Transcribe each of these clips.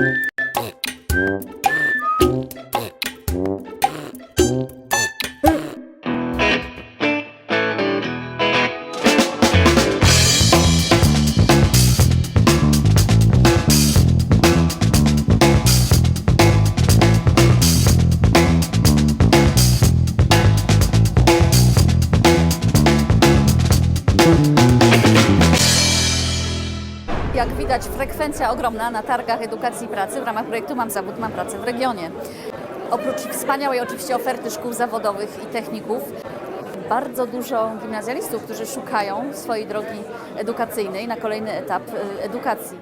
thank mm -hmm. you Jak widać, frekwencja ogromna na targach edukacji i pracy w ramach projektu Mam Zawód, Mam Pracę w regionie. Oprócz wspaniałej oczywiście oferty szkół zawodowych i techników, bardzo dużo gimnazjalistów, którzy szukają swojej drogi edukacyjnej na kolejny etap y, edukacji.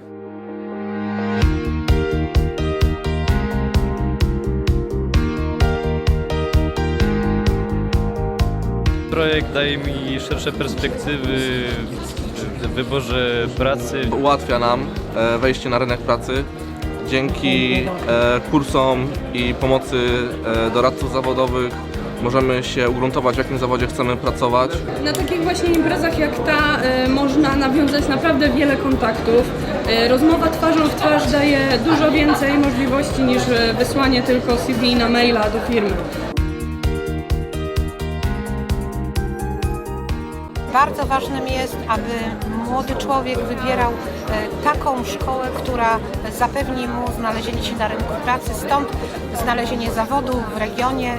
Projekt daje mi szersze perspektywy w wyborze pracy. ułatwia nam e, wejście na rynek pracy. Dzięki e, kursom i pomocy e, doradców zawodowych możemy się ugruntować, w jakim zawodzie chcemy pracować. Na takich właśnie imprezach jak ta e, można nawiązać naprawdę wiele kontaktów. E, rozmowa twarzą w twarz daje dużo więcej możliwości niż e, wysłanie tylko CV na maila do firmy. Bardzo ważnym jest, aby młody człowiek wybierał e, taką szkołę, która zapewni mu znalezienie się na rynku pracy. Stąd znalezienie zawodu w regionie e,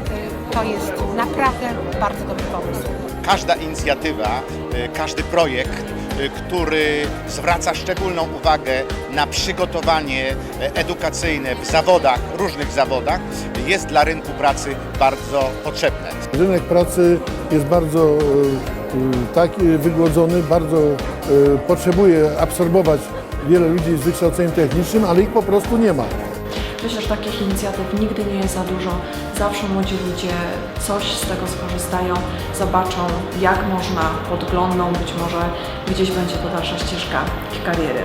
to jest naprawdę bardzo dobry pomysł. każda inicjatywa, y, każdy projekt, który zwraca szczególną uwagę na przygotowanie e, edukacyjne w zawodach, różnych zawodach, jest dla rynku pracy bardzo potrzebne. Rynek pracy jest bardzo e, e, tak e, wygłodzony, bardzo e, potrzebuje absorbować wiele ludzi z wykształceniem technicznym, ale ich po prostu nie ma. Myślę, że takich inicjatyw nigdy nie jest za dużo. Zawsze młodzi ludzie coś z tego skorzystają, zobaczą, jak można, podglądną, być może gdzieś będzie to dalsza ścieżka ich kariery.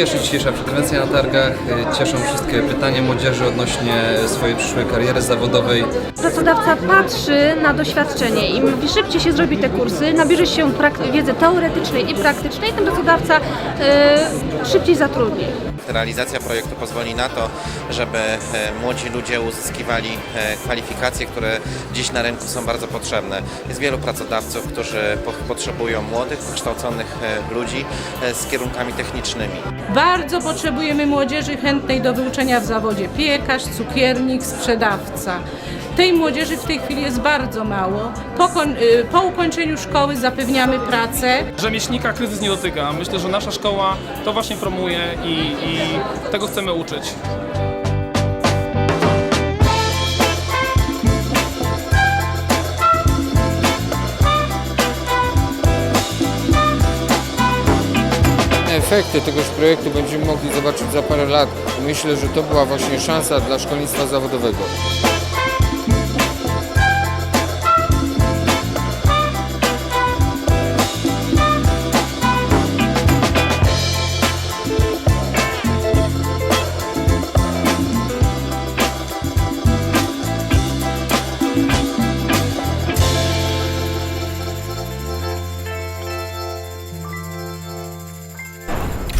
Cieszy dzisiejsza frekwencja na targach, y, cieszą wszystkie pytania młodzieży odnośnie swojej przyszłej kariery zawodowej. Pracodawca patrzy na doświadczenie. Im szybciej się zrobi te kursy, nabierze się prak- wiedzy teoretycznej i praktycznej, tym pracodawca y, szybciej zatrudni. Realizacja projektu pozwoli na to, żeby e, młodzi ludzie uzyskiwali e, kwalifikacje, które dziś na rynku są bardzo potrzebne. Jest wielu pracodawców, którzy po- potrzebują młodych, wykształconych e, ludzi z kierunkami technicznymi. Bardzo potrzebujemy młodzieży chętnej do wyuczenia w zawodzie piekarz, cukiernik, sprzedawca. Tej młodzieży w tej chwili jest bardzo mało. Po, y, po ukończeniu szkoły zapewniamy pracę. Rzemieślnika kryzys nie dotyka. Myślę, że nasza szkoła to właśnie promuje i, i tego chcemy uczyć. Efekty tegoż projektu będziemy mogli zobaczyć za parę lat. Myślę, że to była właśnie szansa dla szkolnictwa zawodowego.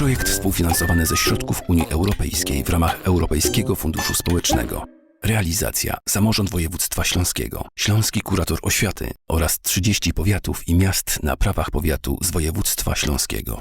Projekt współfinansowany ze środków Unii Europejskiej w ramach Europejskiego Funduszu Społecznego. Realizacja Samorząd Województwa Śląskiego, Śląski Kurator Oświaty oraz 30 powiatów i miast na prawach powiatu z województwa śląskiego.